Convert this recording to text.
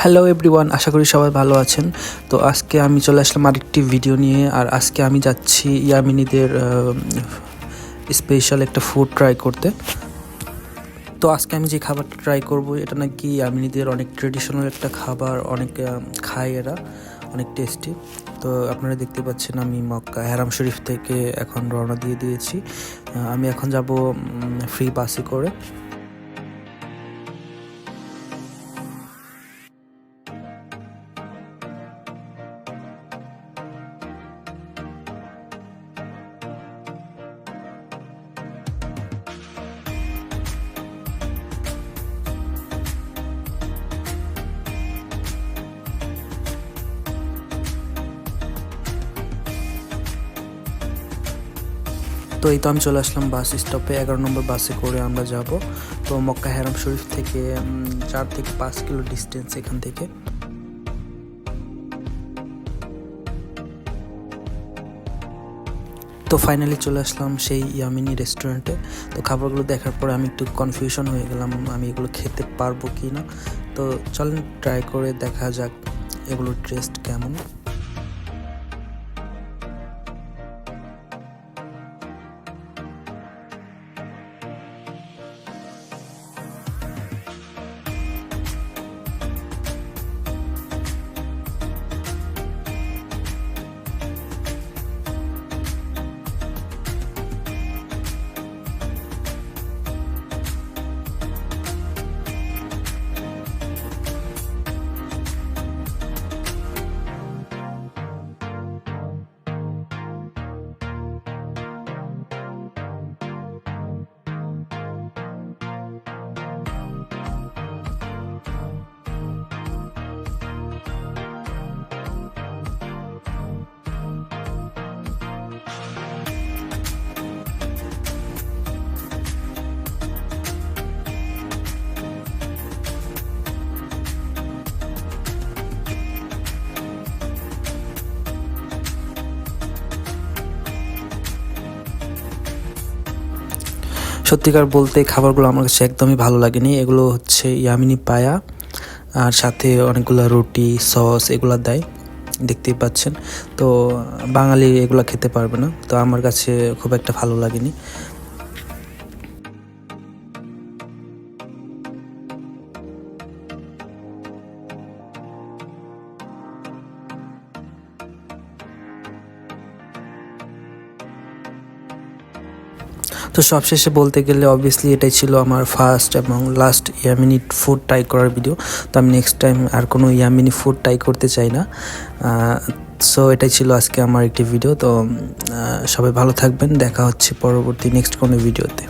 Hello everyone আশা করি সবাই ভালো আছেন। তো আজকে আমি চলে আসলাম আরেকটি ভিডিও নিয়ে, আর আজকে আমি যাচ্ছি ইয়ামিনীদের স্পেশাল একটা ফুড ট্রাই করতে। তো আজকে আমি যে খাবারটা ট্রাই করব, এটা নাকি ইয়ামিনীদের অনেক ট্রেডিশনাল একটা খাবার, অনেক খায় এরা, অনেক টেস্টি তো আপনারা দেখতে পাচ্ছেন আমি মক্কা, হেরাম শরীফ থেকে এখন রওনা দিয়ে দিয়েছি। আমি এখন যাব ফ্রি বাসে করে। তো এই তো আমি চলে আসলাম বাস স্টপে এগারো নম্বর বাসে করে আমরা যাব। তো মক্কা হেরাম শরীফ থেকে চার থেকে পাঁচ কিলো ডিস্টেন্স এখান থেকে। তো ফাইনালি চলে আসলাম সেই ইয়ামিনি রেস্টুরেন্টে তো খাবারগুলো দেখার পরে আমি একটু কনফিউশন হয়ে গেলাম, আমি এগুলো খেতে পারব কি না তো চলেন ট্রাই করে দেখা যাক এগুলোর টেস্ট কেমন। সত্যিকার বলতে খাবারগুলো আমার কাছে একদমই ভালো লাগেনি। এগুলো হচ্ছে ইয়ামিনি পায়া আর সাথে অনেকগুলো রুটি, সস এগুলো দেয়, দেখতেই পাচ্ছেন। তো বাঙালি এগুলো খেতে পারবে না। তো আমার কাছে খুব একটা ভালো লাগেনি। তো সবশেষে বলতে গেলে অবভিয়াসলি এটাই ছিল আমার ফার্স্ট এবং লাস্ট ইয়ামিনি ফুড ট্রাই করার ভিডিও তো আমি নেক্সট টাইম আর কোনো ইয়ামিনি ফুড ট্রাই করতে চাই না। সো এটাই ছিল আজকে আমার একটি ভিডিও তো সবাই ভালো থাকবেন। দেখা হচ্ছে পরবর্তী নেক্সট কোনো ভিডিওতে